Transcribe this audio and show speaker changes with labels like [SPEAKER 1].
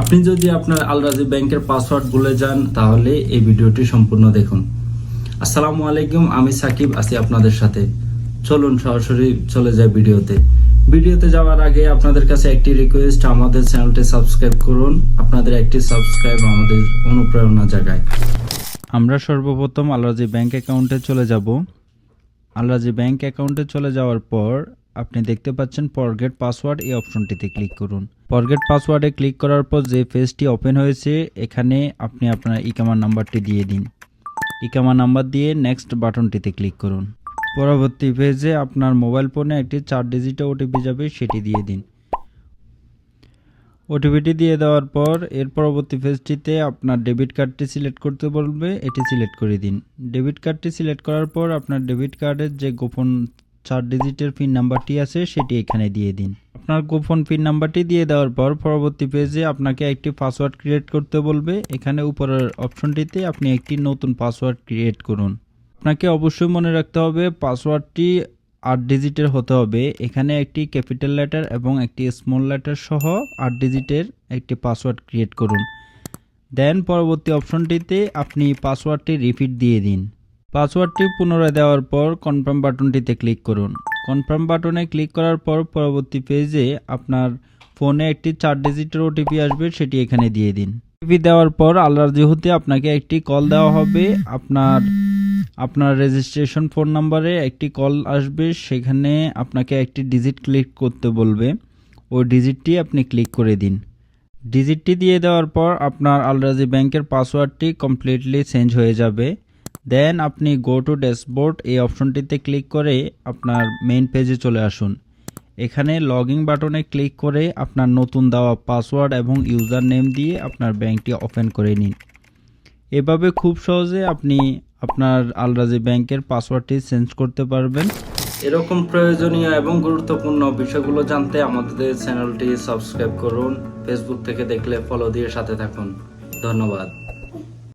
[SPEAKER 1] আপনি যদি আপনার আলরাজি ব্যাংকের পাসওয়ার্ড ভুলে যান, তাহলে এই ভিডিওটি সম্পূর্ণ দেখুন। আসসালামু আলাইকুম, আমি সাকিব, আছি আপনাদের সাথে। চলুন সরাসরি চলে যাই ভিডিওতে। ভিডিওতে যাওয়ার আগে আপনাদের কাছে একটি রিকোয়েস্ট আমাদের চ্যানেলটি সাবস্ক্রাইব করুন। আপনাদের একটি সাবস্ক্রাইব আমাদের অনুপ্রেরণা জাগায়। আমরা সর্বপ্রথম আলরাজি ব্যাংক অ্যাকাউন্টে চলে যাব। আলরাজি ব্যাংক অ্যাকাউন্টে চলে যাওয়ার পর আপনি দেখতে পাচ্ছেন ফরগেট পাসওয়ার্ড এই অপশনটিতে ক্লিক করুন। ফরগেট পাসওয়ার্ডে ক্লিক করার পর যে পেজটি ওপেন হয়েছে, এখানে আপনি আপনার ইকামার নাম্বারটি দিয়ে দিন। ইকামা নাম্বার দিয়ে নেক্সট বাটনটিতে ক্লিক করুন। পরবর্তী পেজে আপনার মোবাইল ফোনে একটি চার ডিজিট ওটিপি যাবে, সেটি দিয়ে দিন। ওটিপিটি দিয়ে দেওয়ার পর এর পরবর্তী পেজটিতে আপনার ডেবিট কার্ডটি সিলেক্ট করতে বলবে, এটি সিলেক্ট করে দিন। ডেবিট কার্ডটি সিলেক্ট করার পর আপনার ডেবিট কার্ডের যে গোপন চার ডিজিটের পিন নাম্বারটি আছে, সেটি এখানে দিয়ে দিন। আপনার গোপন পিন নাম্বারটি দিয়ে দেওয়ার পর পরবর্তী পেজে আপনাকে একটি পাসওয়ার্ড ক্রিয়েট করতে বলবে। এখানে উপরের অপশনটিতে আপনি একটি নতুন পাসওয়ার্ড ক্রিয়েট করুন। আপনাকে অবশ্যই মনে রাখতে হবে, পাসওয়ার্ডটি আট ডিজিটের হতে হবে। এখানে একটি ক্যাপিটাল লেটার এবং একটি স্মল লেটার সহ আট ডিজিটের একটি পাসওয়ার্ড ক্রিয়েট করুন। দেন পরবর্তী অপশনটিতে আপনি পাসওয়ার্ডটি রিপিট দিয়ে দিন। পাসওয়ার্ডটি পুনরায় দেওয়ার পর কনফার্ম বাটনটিতে ক্লিক করুন। কনফার্ম বাটনে ক্লিক করার পর পরবর্তী পেজে আপনার ফোনে একটি চার ডিজিটের ওটিপি আসবে, সেটি এখানে দিয়ে দিন। ওটিপি দেওয়ার পর আল্লাহর হতে আপনাকে একটি কল দেওয়া হবে, আপনার আপনার রেজিস্ট্রেশন ফোন নাম্বারে একটি কল আসবে, সেখানে আপনাকে একটি ডিজিট ক্লিক করতে বলবে। ওই ডিজিটটি আপনি ক্লিক করে দিন। ডিজিটটি দিয়ে দেওয়ার পর আপনার আলরাজি ব্যাংকের পাসওয়ার্ডটি কমপ্লিটলি চেঞ্জ হয়ে যাবে। দেন আপনি গো টু ড্যাশবোর্ড এই অপশনটিতে ক্লিক করে আপনার মেইন পেজে চলে আসুন। এখানে লগইন বাটনে ক্লিক করে আপনার নতুন দেওয়া পাসওয়ার্ড এবং ইউজার নেম দিয়ে আপনার ব্যাংকটি ওপেন করে নিন। এভাবে খুব সহজে আপনি আপনার আলরাজি ব্যাংকের পাসওয়ার্ডটি চেঞ্জ করতে পারবেন। এরকম প্রয়োজনীয় এবং গুরুত্বপূর্ণ বিষয়গুলো জানতে আমাদের চ্যানেলটি সাবস্ক্রাইব করুন। ফেসবুক থেকে দেখলে ফলো দিয়ে সাথে থাকুন। ধন্যবাদ।